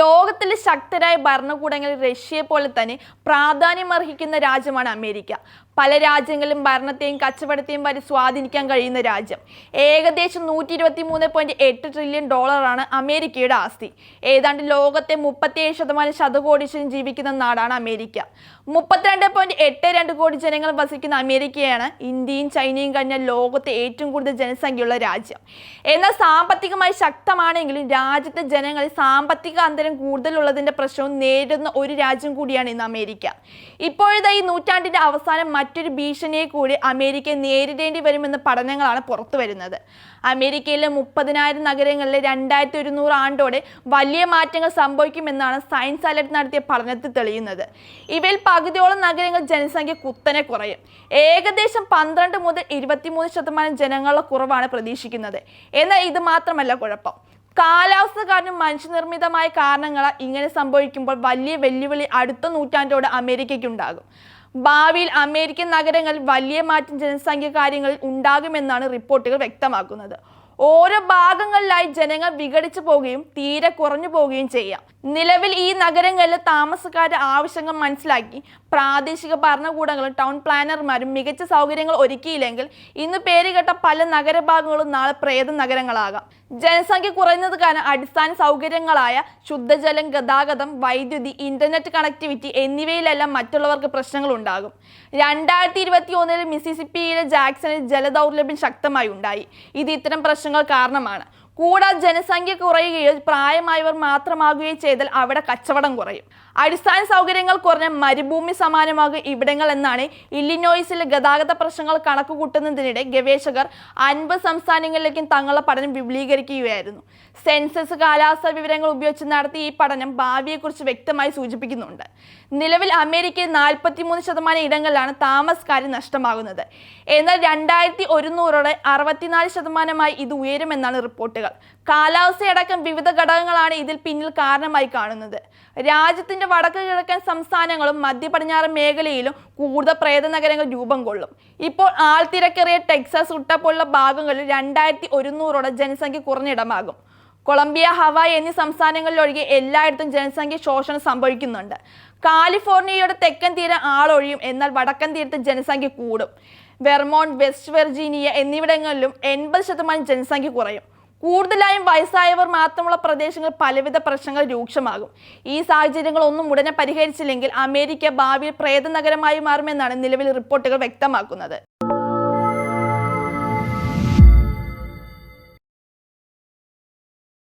ലോകത്തിലെ ശക്തരായ ഭരണകൂടങ്ങളിൽ റഷ്യയെ പോലെ തന്നെ പ്രാധാന്യമർഹിക്കുന്ന രാജ്യമാണ് അമേരിക്ക. പല രാജ്യങ്ങളിലും ഭരണത്തെയും കച്ചവടത്തെയും വരെ സ്വാധീനിക്കാൻ കഴിയുന്ന രാജ്യം. ഏകദേശം നൂറ്റി ഇരുപത്തി മൂന്ന് പോയിന്റ് എട്ട് ട്രില്യൺ ഡോളറാണ് അമേരിക്കയുടെ ആസ്തി. ഏതാണ്ട് ലോകത്തെ മുപ്പത്തിയേഴ് ശതമാനം ശതകോടീശ്വരം ജീവിക്കുന്ന നാടാണ് അമേരിക്ക. മുപ്പത്തിരണ്ട് പോയിന്റ് എട്ട് രണ്ട് കോടി ജനങ്ങൾ വസിക്കുന്ന അമേരിക്കയാണ് ഇന്ത്യയും ചൈനയും കഴിഞ്ഞ ലോകത്തെ ഏറ്റവും കൂടുതൽ ജനസംഖ്യയുള്ള രാജ്യം. എന്നാൽ സാമ്പത്തികമായി ശക്തമാണെങ്കിലും രാജ്യത്തെ ജനങ്ങളിൽ സാമ്പത്തിക അന്തരം കൂടുതലുള്ളതിന്റെ പ്രശ്നവും നേരിടുന്ന ഒരു രാജ്യം കൂടിയാണ് ഇന്ന് അമേരിക്ക. ഇപ്പോഴത്തെ ഈ നൂറ്റാണ്ടിന്റെ അവസാനം മറ്റൊരു ഭീഷണിയെ കൂടി അമേരിക്ക നേരിടേണ്ടി വരുമെന്ന പഠനങ്ങളാണ് പുറത്തു വരുന്നത്. അമേരിക്കയിലെ മുപ്പതിനായിരം നഗരങ്ങളിലെ രണ്ടായിരത്തി ഒരുന്നൂറ് ആണ്ടോടെ വലിയ മാറ്റങ്ങൾ സംഭവിക്കുമെന്നാണ് സയൻസ് അലർട്ട് നടത്തിയ പഠനത്തിൽ തെളിയുന്നത്. ഇവയിൽ പകുതിയോളം നഗരങ്ങൾ ജനസംഖ്യ കുത്തനെ കുറയും. ഏകദേശം പന്ത്രണ്ട് മുതൽ ഇരുപത്തിമൂന്ന് ശതമാനം ജനങ്ങളുടെ കുറവാണ് പ്രതീക്ഷിക്കുന്നത്. എന്നാൽ ഇത് മാത്രമല്ല കുഴപ്പം. കാലാവസ്ഥ കാരണം മനുഷ്യനിർമ്മിതമായ കാരണങ്ങളാൽ ഇങ്ങനെ സംഭവിക്കുമ്പോൾ വലിയ വെല്ലുവിളി അടുത്ത നൂറ്റാണ്ടോടെ അമേരിക്കയ്ക്കുണ്ടാകും. ഭാവിയിൽ അമേരിക്കൻ നഗരങ്ങളിൽ വലിയ മാറ്റം ജനസംഖ്യ കാര്യങ്ങളിൽ ഉണ്ടാകുമെന്നാണ് റിപ്പോർട്ടുകൾ വ്യക്തമാക്കുന്നത്. ഓരോ ഭാഗങ്ങളിലായി ജനങ്ങൾ വിഘടിച്ചു പോവുകയും തീരെ കുറഞ്ഞു പോവുകയും ചെയ്യാം. നിലവിൽ ഈ നഗരങ്ങളിലെ താമസക്കാരുടെ ആവശ്യങ്ങൾ മനസ്സിലാക്കി പ്രാദേശിക ഭരണകൂടങ്ങളും ടൗൺ പ്ലാനർമാരും മികച്ച സൗകര്യങ്ങൾ ഒരുക്കിയില്ലെങ്കിൽ ഇന്ന് പേരുകെട്ട പല നഗരഭാഗങ്ങളും നാളെ പ്രേത നഗരങ്ങളാകാം. ജനസംഖ്യ കുറയുന്നത് കാരണം അടിസ്ഥാന സൗകര്യങ്ങളായ ശുദ്ധജലം ഗതാഗതം വൈദ്യുതി ഇന്റർനെറ്റ് കണക്ടിവിറ്റി എന്നിവയിലെല്ലാം മറ്റുള്ളവർക്ക് പ്രശ്നങ്ങൾ ഉണ്ടാകും. രണ്ടായിരത്തി ഇരുപത്തി ഒന്നിൽ മിസിസിപ്പിയിലെ ജാക്സണിൽ ജലദൗർലഭ്യം ശക്തമായി ഉണ്ടായി. ഇത് ഇത്തരം പ്രശ്നങ്ങൾ കാരണമാണ്. കൂടാതെ ജനസംഖ്യ കുറയുകയോ പ്രായമായവർ മാത്രമാകുകയോ ചെയ്താൽ അവിടെ കച്ചവടം കുറയും. അടിസ്ഥാന സൗകര്യങ്ങൾ കുറഞ്ഞ മരുഭൂമി സമാനമാകും ഇവിടങ്ങൾ എന്നാണ് ഇല്ലിനോയിസിലെ ഗതാഗത പ്രശ്നങ്ങൾ കണക്കുകൂട്ടുന്നതിനിടെ ഗവേഷകർ അൻപത് സംസ്ഥാനങ്ങളിലേക്കും തങ്ങളുടെ പഠനം വിപുലീകരിക്കുകയായിരുന്നു. സെൻസസ് കാലാവസ്ഥാ വിവരങ്ങൾ ഉപയോഗിച്ച് നടത്തിയ ഈ പഠനം ഭാവിയെക്കുറിച്ച് വ്യക്തമായി സൂചിപ്പിക്കുന്നുണ്ട്. നിലവിൽ അമേരിക്കയിൽ നാൽപ്പത്തിമൂന്ന് ശതമാനം ഇടങ്ങളിലാണ് താമസക്കാരി നഷ്ടമാകുന്നത്. എന്നാൽ രണ്ടായിരത്തി ഒരുന്നൂറോടെ അറുപത്തിനാല് ശതമാനമായി ഇത് ഉയരുമെന്നാണ് റിപ്പോർട്ടുകൾ. കാലാവസ്ഥയടക്കം വിവിധ ഘടകങ്ങളാണ് ഇതിൽ പിന്നിൽ കാരണമായി കാണുന്നത്. രാജ്യത്തിന്റെ വടക്ക് കിഴക്കൻ സംസ്ഥാനങ്ങളും മധ്യ പടിഞ്ഞാറൻ മേഖലയിലും കൂടുതൽ പ്രേത നഗരങ്ങൾ രൂപം കൊള്ളും. ഇപ്പോൾ ആൾത്തിരക്കേറിയ ടെക്സസ് ഉട്ട പോലുള്ള ഭാഗങ്ങളിൽ രണ്ടായിരത്തി ഒരുന്നൂറോടെ ജനസംഖ്യ കുറഞ്ഞിടമാകും കൊളംബിയ ഹവായ് എന്നീ സംസ്ഥാനങ്ങളിലൊഴികെ എല്ലായിടത്തും ജനസംഖ്യ ശോഷണം സംഭവിക്കുന്നുണ്ട്. കാലിഫോർണിയയുടെ തെക്കൻ തീരം ആളൊഴിയും എന്നാൽ വടക്കൻ തീരത്ത് ജനസംഖ്യ കൂടും. വെർമോണ്ട് വെസ്റ്റ് വെർജീനിയ എന്നിവിടങ്ങളിലും എൺപത് ശതമാനം ജനസംഖ്യ കുറയും. കൂടുതലായും വയസ്സായവർ മാത്രമുള്ള പ്രദേശങ്ങൾ പലവിധ പ്രശ്നങ്ങൾ രൂക്ഷമാകും. ഈ സാഹചര്യങ്ങളൊന്നും ഉടനെ പരിഹരിച്ചില്ലെങ്കിൽ അമേരിക്ക ഭാവിയിൽ പ്രേത നഗരമായി മാറുമെന്നാണ് നിലവിൽ റിപ്പോർട്ടുകൾ വ്യക്തമാക്കുന്നത്.